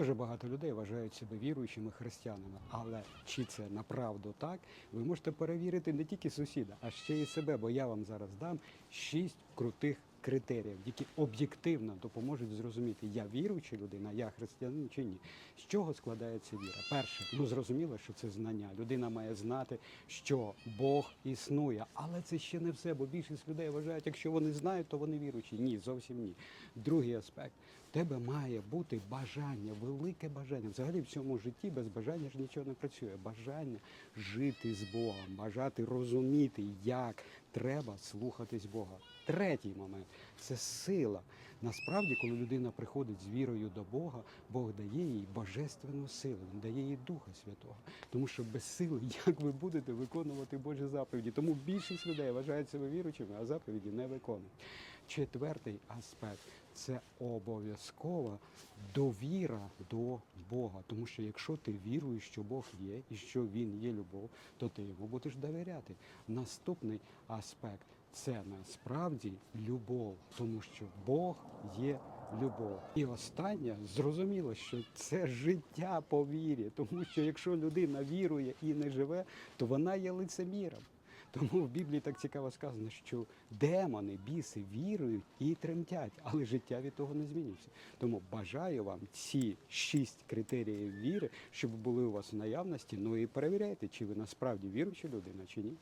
Дуже багато людей вважають себе віруючими християнами, але чи це направду так, ви можете перевірити не тільки сусіда, а ще й себе, бо я вам зараз дам шість крутих критеріїв, які об'єктивно допоможуть зрозуміти, я віруюча людина, я християнин чи ні. З чого складається віра? Перше, ну зрозуміло, що це знання. Людина має знати, що Бог існує, але це ще не все, бо більшість людей вважають, якщо вони знають, то вони віруючі. Ні, зовсім ні. Другий аспект. В тебе має бути бажання, велике бажання. Взагалі в цьому житті без бажання ж нічого не працює. Бажання жити з Богом, бажати розуміти, як треба слухатись Бога. Третій момент це сила. Насправді, коли людина приходить з вірою до Бога, Бог дає їй божественну силу, Він дає їй Духа Святого. Тому що без сили, як ви будете виконувати Божі заповіді? Тому більшість людей вважають себе віруючими, а заповіді не виконують. Четвертий аспект це обов'язкова довіра до Бога. Тому що якщо ти віруєш, що Бог є і що Він є любов, то ти йому будеш довіряти. Наступний аспект це насправді любов, тому що Бог є любов. І останнє зрозуміло, що це життя по вірі, тому що якщо людина вірує і не живе, то вона є лицеміром. Тому в Біблії так цікаво сказано, що демони, біси вірують і тремтять, але життя від того не змінюється. Тому бажаю вам ці шість критеріїв віри, щоб були у вас в наявності. Ну і перевіряйте, чи ви насправді віруюча людина, чи ні.